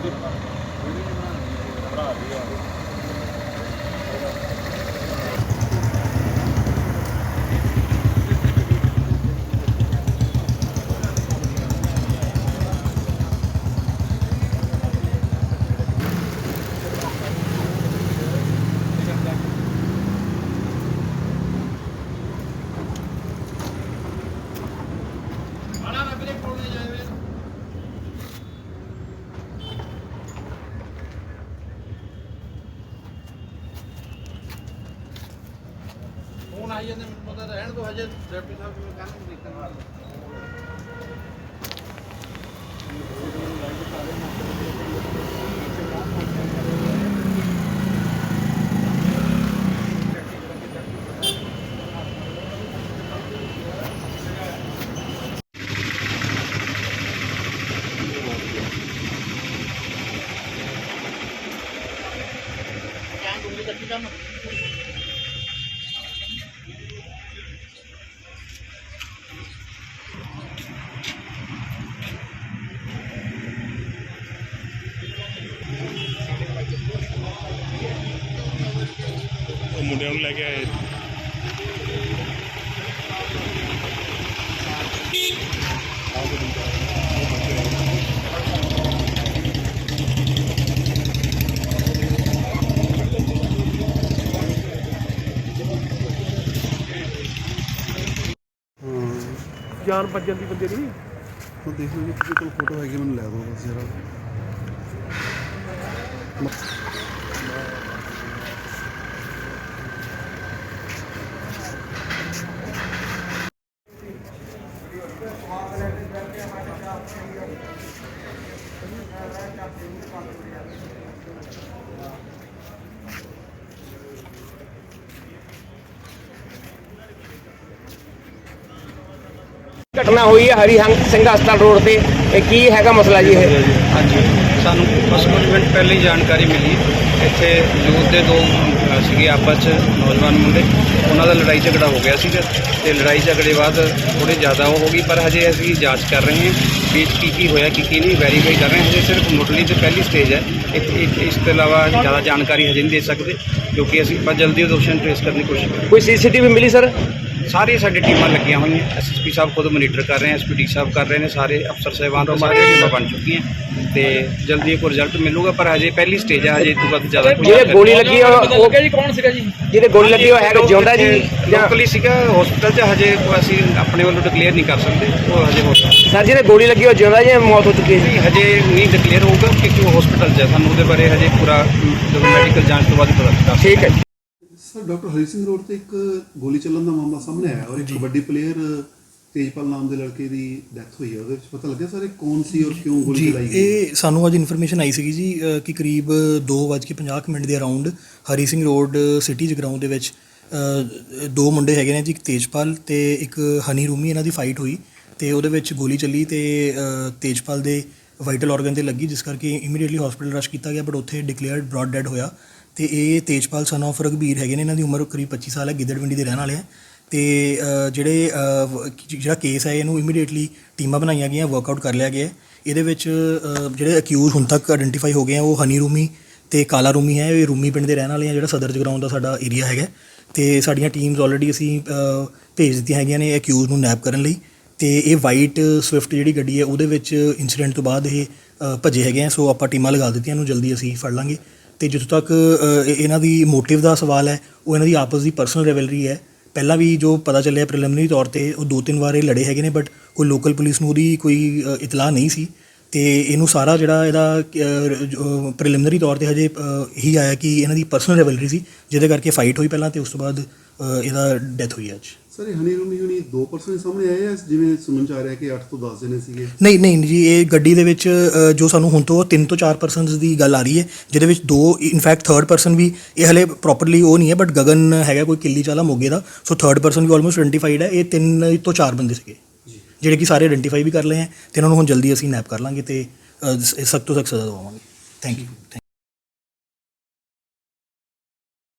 கண்டிப்பாக ਆਈ ਜਾਂਦੇ ਮੈਨੂੰ ਪਤਾ ਰਹਿਣ ਤੋਂ ਹਜੇ ਡਿਪਟੀ ਸਾਹਿਬ ਨੂੰ ਕਹਿੰਦੇ ਦੇਖਣ ਵਾਲਾ ਉਹ ਮੁੰਡਿਆਂ ਨੂੰ ਲੈ ਕੇ ਆਏ। ਜਾਨ ਭੱਜਣ ਦੀ ਬੰਦੇ ਦੀ ਉਹ ਦੇਖ ਲਓ ਜੀ ਕੋਲ ਫੋਟੋ ਹੈਗੀ ਮੈਨੂੰ ਲੈ ਦਿਓ ਬਸ ਜਰਾ। ਘਟਨਾ ਹੋਈ ਹੈ ਹਰੀਹੰਗ ਸਿੰਘ ਹਸਪਤਾਲ ਰੋਡ ਤੇ। ਇਹ ਕੀ ਹੈਗਾ ਮਸਲਾ ਜੀ ਇਹ? ਹਾਂਜੀ। ਸਾਨੂੰ ਬਸ ਕੁਝ ਮਿੰਟ ਪਹਿਲੇ ਹੀ ਜਾਣਕਾਰੀ ਮਿਲੀ। ਇੱਥੇ ਯੂਥ ਦੇ ਦੋ ਸੀਗੇ, ਆਪਸ 'ਚ ਨੌਜਵਾਨ ਮੁੰਡੇ। ਉਹਨਾਂ ਦਾ ਲੜਾਈ ਝਗੜਾ ਹੋ ਗਿਆ ਸੀਗਾ ਤੇ ਲੜਾਈ ਝਗੜੇ ਬਾਅਦ ਥੋੜੇ ਜ਼ਿਆਦਾ ਉਹ ਹੋ ਗਈ, ਪਰ ਹਜੇ ਅਸੀਂ ਜਾਂਚ ਕਰ ਰਹੇ ਹਾਂ ਵੀ ਕੀ ਕੀ ਹੋਇਆ, ਕੀ ਕੀ ਨਹੀਂ ਵੈਰੀਫਾਈ ਕਰ ਰਹੇ ਹਾਂ। ਹਜੇ ਸਿਰਫ ਮੁੱਢਲੀ ਤੇ ਪਹਿਲੀ ਸਟੇਜ ਹੈ। ਇਹ- ਇਸ ਤੋਂ ਇਲਾਵਾ ਜ਼ਿਆਦਾ ਜਾਣਕਾਰੀ ਹਜੇ ਨਹੀਂ ਦੇ ਸਕਦੇ, ਕਿਉਂਕਿ ਅਸੀਂ ਆਪਾਂ ਜਲਦੀ ਉਹ ਦੋਸ਼ੀਆਂ ਨੂੰ ਟ੍ਰੇਸ ਕਰਨ ਦੀ ਕੋਸ਼ਿਸ਼ ਕਰ ਰਹੇ ਕੋਈ ਸੀਸੀਟੀਵੀ ਮਿਲੀ ਸਰ ਸਾਰੀ ਸਾਡੀ ਟੀਮਾਂ ਲੱਗੀਆਂ ਹੋਈਆਂ ਐਸਐਸਪੀ ਸਾਹਿਬ ਖੁਦ ਮੋਨੀਟਰ ਕਰ ਰਹੇ ਹਨ ਐਸਪੀਡੀ ਸਾਹਿਬ ਕਰ ਰਹੇ ਨੇ ਸਾਰੇ ਅਫਸਰ ਸਾਹਿਬਾਨ ਤੋਂ ਸਾਰੀਆਂ ਟੀਮਾਂ ਬਣ ਚੁੱਕੀਆਂ ਤੇ ਜਲਦੀ ਇੱਕ ਰਿਜ਼ਲਟ ਮਿਲੂਗਾ ਪਰ ਹਜੇ ਪਹਿਲੀ ਸਟੇਜ ਹੈ ਹਜੇ ਇਹ ਤੋਂ ਵੱਧ ਜ਼ਿਆਦਾ ਕੁਝ ਜਿਹਦੇ ਗੋਲੀ ਲੱਗੀ ਉਹ ਉਹ- ਜਿਹਦੇ ਗੋਲੀ ਲੱਗੀ ਉਹ ਹੈਗਾ ਜਿਉਂਦਾ ਜੀ ਜਾਂ ਲੋਕਲੀ ਸੀਗਾ ਹਸਪੀਟਲ 'ਚ ਹਜੇ ਕੋਈ ਅਸੀਂ ਆਪਣੇ ਵੱਲੋਂ ਡਿਕਲੇਅਰ ਨਹੀਂ ਕਰ ਸਕਦੇ ਉਹ ਹਜੇ ਹੋ ਸਕਦਾ। ਸਰ ਜਿਹਦੇ ਗੋਲੀ ਲੱਗੀ ਉਹ ਜਿਉਂਦਾ ਜਾਂ ਮੌਤ ਹੋ ਚੁੱਕੀ ਹੈ ਜੀ। ਨਹੀਂ ਹਜੇ ਨਹੀਂ ਡਿਕਲੇਅਰ ਹੋਊਗਾ ਕਿਉਂਕਿ ਉਹ ਹਸਪੀਟਲ 'ਚ ਹੈ ਸਾਨੂੰ ਉਹਦੇ ਬਾਰੇ ਹਜੇ ਪੂਰਾ ਜਦੋਂ ਮੈਡੀਕਲ ਜਾਂਚ ਤੋਂ ਬਾਅਦ ਹੀ ਪਤਾ ਚੱਲਦਾ ਠੀਕ ਹੈ ਜੀ। Sir doctor Hari Singh road ਤੇ ਇੱਕ ਗੋਲੀ ਚੱਲਣ ਦਾ ਮਾਮਲਾ ਸਾਹਮਣੇ ਆਇਆ ਔਰ ਇੱਕ ਕਬੱਡੀ ਪਲੇਅਰ ਤੇਜਪਾਲ ਨਾਮ ਦੇ ਲੜਕੇ ਦੀ ਡੈਥ ਹੋਈ ਹੈ। ਉਹਦੇ ਵਿੱਚ ਪਤਾ ਲੱਗਿਆ ਸਰ ਇਹ ਕੌਣ ਸੀ ਔਰ ਕਿਉਂ ਗੋਲੀ ਚਲਾਈ ਗਈ? ਇਹ ਸਾਨੂੰ ਅੱਜ ਇਨਫੋਰਮੇਸ਼ਨ ਆਈ ਸੀਗੀ ਜੀ ਕਿ ਕਰੀਬ 2:50 ਮਿੰਟ ਦੇ around Hari Singh road city Jagraon ਦੇ ਵਿੱਚ ਦੋ ਮੁੰਡੇ ਹੈਗੇ ਨੇ ਜੀ ਇੱਕ ਤੇਜਪਾਲ ਤੇ ਇੱਕ ਹਨੀ ਰੂਮੀ ਇਹਨਾਂ ਦੀ ਫਾਈਟ ਹੋਈ ਤੇ ਉਹਦੇ ਵਿੱਚ ਗੋਲੀ ਚੱਲੀ ਤੇ ਤੇਜਪਾਲ ਦੇ ਵਾਈਟਲ ਆਰਗਨ ਤੇ ਲੱਗੀ ਜਿਸ ਕਰਕੇ ਇਮੀਡੀਏਟਲੀ ਹਸਪੀਟਲ ਰਸ਼ ਕੀਤਾ ਗਿਆ ਬਟ ਉੱਥੇ ਡਿਕਲੇਅਰਡ ਬ੍ਰੌਡ ਡੈਡ ਹੋਇਆ। ਤੇ ਇਹ ਤੇਜਪਾਲ ਸਨ ਆਫ ਰਘਬੀਰ ਹੈਗੇ ਨੇ ਇਹਨਾਂ ਦੀ ਉਮਰ ਕਰੀਬ 25 ਸਾਲ ਹੈ ਗਿੱਦੜਵਿੰਡੀ ਦੇ ਰਹਿਣ ਵਾਲੇ ਆ ਤੇ ਜਿਹੜੇ ਜਿਹੜਾ ਕੇਸ ਹੈ ਇਹਨੂੰ ਇਮੀਡੀਏਟਲੀ ਟੀਮਾਂ ਬਣਾਈਆਂ ਗਈਆਂ ਵਰਕਆਊਟ ਕਰ ਲਿਆ ਗਿਆ ਇਹਦੇ ਵਿੱਚ ਜਿਹੜੇ ਅਕਿਊਜ਼ ਹੁਣ ਤੱਕ ਆਇਡੈਂਟੀਫਾਈ ਹੋ ਗਏ ਆ ਉਹ ਹਨੀ ਰੂਮੀ ਤੇ ਕਾਲਾ ਰੂਮੀ ਹੈ ਇਹ ਰੂਮੀ ਪਿੰਡ ਦੇ ਰਹਿਣ ਵਾਲੇ ਆ ਜਿਹੜਾ ਸਦਰ ਜਗਰਾਉਂ ਦਾ ਸਾਡਾ ਏਰੀਆ ਹੈਗਾ ਤੇ ਸਾਡੀਆਂ ਟੀਮਸ ਆਲਰੇਡੀ ਅਸੀਂ ਭੇਜ ਦਿੱਤੀਆਂ ਹੈਗੀਆਂ ਨੇ ਅਕਿਊਜ਼ ਨੂੰ ਨੈਪ ਕਰਨ ਲਈ। ਤੇ ਇਹ ਵਾਈਟ ਸਵਿਫਟ ਜਿਹੜੀ ਗੱਡੀ ਹੈ ਉਹਦੇ ਵਿੱਚ ਇਨਸੀਡੈਂਟ ਤੋਂ ਬਾਅਦ ਇਹ ਅ, ਭੱਜੇ ਹੈਗੇ ਆ ਸੋ ਆਪਾਂ ਟੀਮਾਂ ਲਗਾ ਦਿੱਤੀਆਂ ਇਹਨੂੰ ਜਲਦੀ ਅਸੀਂ ਫੜ ਲਾਂਗੇ। ਤੇ ਜਿੱਥੋਂ ਤੱਕ ਇਹਨਾਂ ਦੀ ਮੋਟਿਵ ਦਾ ਸਵਾਲ ਹੈ ਉਹ ਇਹਨਾਂ ਦੀ ਆਪਸ ਦੀ ਪਰਸਨਲ ਰਿਵੈਲਰੀ ਹੈ। ਪਹਿਲਾਂ ਵੀ ਜੋ ਪਤਾ ਚੱਲਿਆ ਪ੍ਰੀਲਿਮਿਨਰੀ ਤੌਰ ਤੇ ਉਹ ਦੋ ਤਿੰਨ ਵਾਰ ਇਹ ਲੜੇ ਹੈਗੇ ਨੇ ਬਟ ਕੋਈ ਲੋਕਲ ਪੁਲਿਸ ਨੂੰ ਉਹਦੀ ਕੋਈ ਇਤਲਾਹ ਨਹੀਂ ਸੀ। ਤੇ ਇਹਨੂੰ ਸਾਰਾ ਜਿਹੜਾ ਇਹਦਾ ਪ੍ਰੀਲਿਮਿਨਰੀ ਤੌਰ ਤੇ ਹਜੇ ਅ, ਇਹੀ ਆਇਆ ਕਿ ਇਹਨਾਂ ਦੀ ਪਰਸਨਲ ਰਿਵੈਲਰੀ ਸੀ ਜਿਹਦੇ ਕਰਕੇ ਫਾਈਟ ਹੋਈ ਪਹਿਲਾਂ ਤੇ ਉਸ ਤੋਂ ਬਾਅਦ ਇਹਦਾ ਡੈਥ ਹੋਈ ਅੱਜ। ਸਰ ਇਹ ਹਨੀ ਰੂਮੀ ਹੁਣੀ ਦੋ ਪਰਸਨ ਸਾਹਮਣੇ ਆਏ ਆ ਜਿਵੇਂ ਸੁਣਨ ਚ ਆ ਰਿਹਾ ਕਿ 8 ਤੋਂ 10 ਜਣੇ ਸੀਗੇ? ਨਹੀਂ ਨਹੀਂ ਜੀ ਇਹ ਗੱਡੀ ਦੇ ਵਿੱਚ ਅ, ਜੋ ਸਾਨੂੰ ਹੁਣ ਤੋਂ 3 ਤੋਂ 4 ਪਰਸਨਸ ਦੀ ਗੱਲ ਆ ਰਹੀ ਹੈ ਜਿਹਦੇ ਵਿੱਚ ਦੋ ਇਨਫੈਕਟ ਥਰਡ ਪਰਸਨ ਵੀ ਇਹ ਹਲੇ ਪ੍ਰੋਪਰਲੀ ਉਹ ਨਹੀਂ ਹੈ ਬਟ ਗਗਨ ਹੈਗਾ ਕੋਈ ਕਿੱਲੀ ਚਾਲਾ ਮੋਗੇ ਦਾ ਸੋ ਥਰਡ ਪਰਸਨ ਵੀ ਆਲਮੋਸਟ ਆਇਡੈਂਟੀਫਾਈਡ ਹੈ ਇਹ ਤਿੰਨ ਤੋਂ ਚਾਰ ਬੰਦੇ ਸੀਗੇ। ਜਿਹੜੇ ਕਿ ਸਾਰੇ ਆਇਡੈਂਟੀਫਾਈ ਵੀ ਕਰ ਲਏ ਹੈ ਤੇ ਇਹਨਾਂ ਨੂੰ ਹੁਣ ਜਲਦੀ ਅਸੀਂ ਨੈਪ ਕਰ ਲਾਂਗੇ ਤੇ ਸਖਤ ਤੋਂ ਸਖਤ ਸਜ਼ਾ ਦਵਾਵਾਂਗੇ। Thank you